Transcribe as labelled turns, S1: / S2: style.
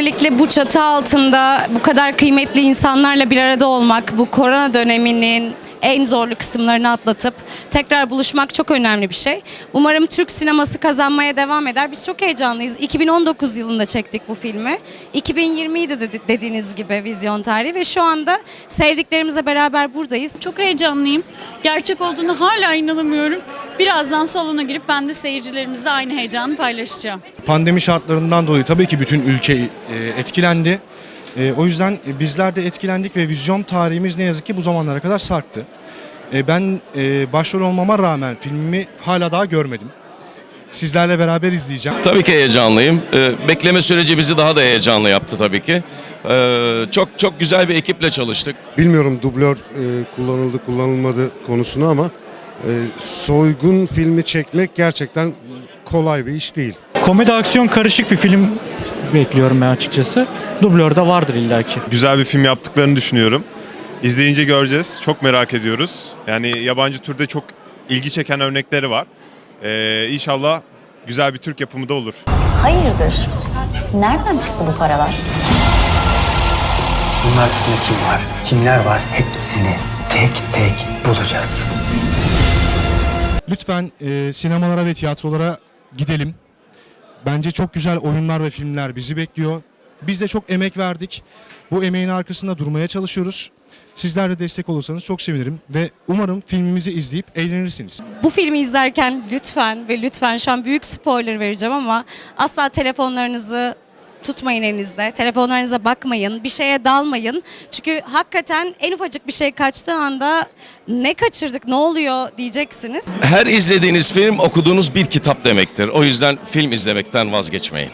S1: Öncelikle bu çatı altında bu kadar kıymetli insanlarla bir arada olmak, bu korona döneminin en zorlu kısımlarını atlatıp tekrar buluşmak çok önemli bir şey. Umarım Türk sineması kazanmaya devam eder. Biz çok heyecanlıyız. 2019 yılında çektik bu filmi. 2020'ydi dedi- dediğiniz gibi vizyon tarihi ve şu anda sevdiklerimizle beraber buradayız.
S2: Çok heyecanlıyım. Gerçek olduğunu hala inanamıyorum. Birazdan salona girip ben de seyircilerimizle aynı heyecanı paylaşacağım.
S3: Pandemi şartlarından dolayı tabii ki bütün ülke e, etkilendi. E, o yüzden bizler de etkilendik ve vizyon tarihimiz ne yazık ki bu zamanlara kadar sarktı. E, ben e, başrol olmama rağmen filmimi hala daha görmedim. Sizlerle beraber izleyeceğim.
S4: Tabii ki heyecanlıyım. Bekleme süreci bizi daha da heyecanlı yaptı tabii ki. Çok çok güzel bir ekiple çalıştık.
S5: Bilmiyorum dublör e, kullanıldı kullanılmadı konusunu ama e, soygun filmi çekmek gerçekten kolay bir iş değil.
S6: Komedi aksiyon karışık bir film bekliyorum ben açıkçası. Dublör de vardır illaki.
S7: güzel bir film yaptıklarını düşünüyorum. İzleyince göreceğiz. Çok merak ediyoruz. Yani yabancı türde çok ilgi çeken örnekleri var. Ee, inşallah güzel bir Türk yapımı da olur.
S8: Hayırdır? Nereden çıktı bu paralar?
S9: Bunun arkasında kim var? Kimler var? Hepsini tek tek bulacağız.
S3: Lütfen e, sinemalara ve tiyatrolara gidelim. Bence çok güzel oyunlar ve filmler bizi bekliyor. Biz de çok emek verdik. Bu emeğin arkasında durmaya çalışıyoruz. Sizler de destek olursanız çok sevinirim ve umarım filmimizi izleyip eğlenirsiniz.
S1: Bu filmi izlerken lütfen ve lütfen şu an büyük spoiler vereceğim ama asla telefonlarınızı tutmayın elinizde. Telefonlarınıza bakmayın. Bir şeye dalmayın. Çünkü hakikaten en ufacık bir şey kaçtığı anda ne kaçırdık, ne oluyor diyeceksiniz.
S4: Her izlediğiniz film okuduğunuz bir kitap demektir. O yüzden film izlemekten vazgeçmeyin.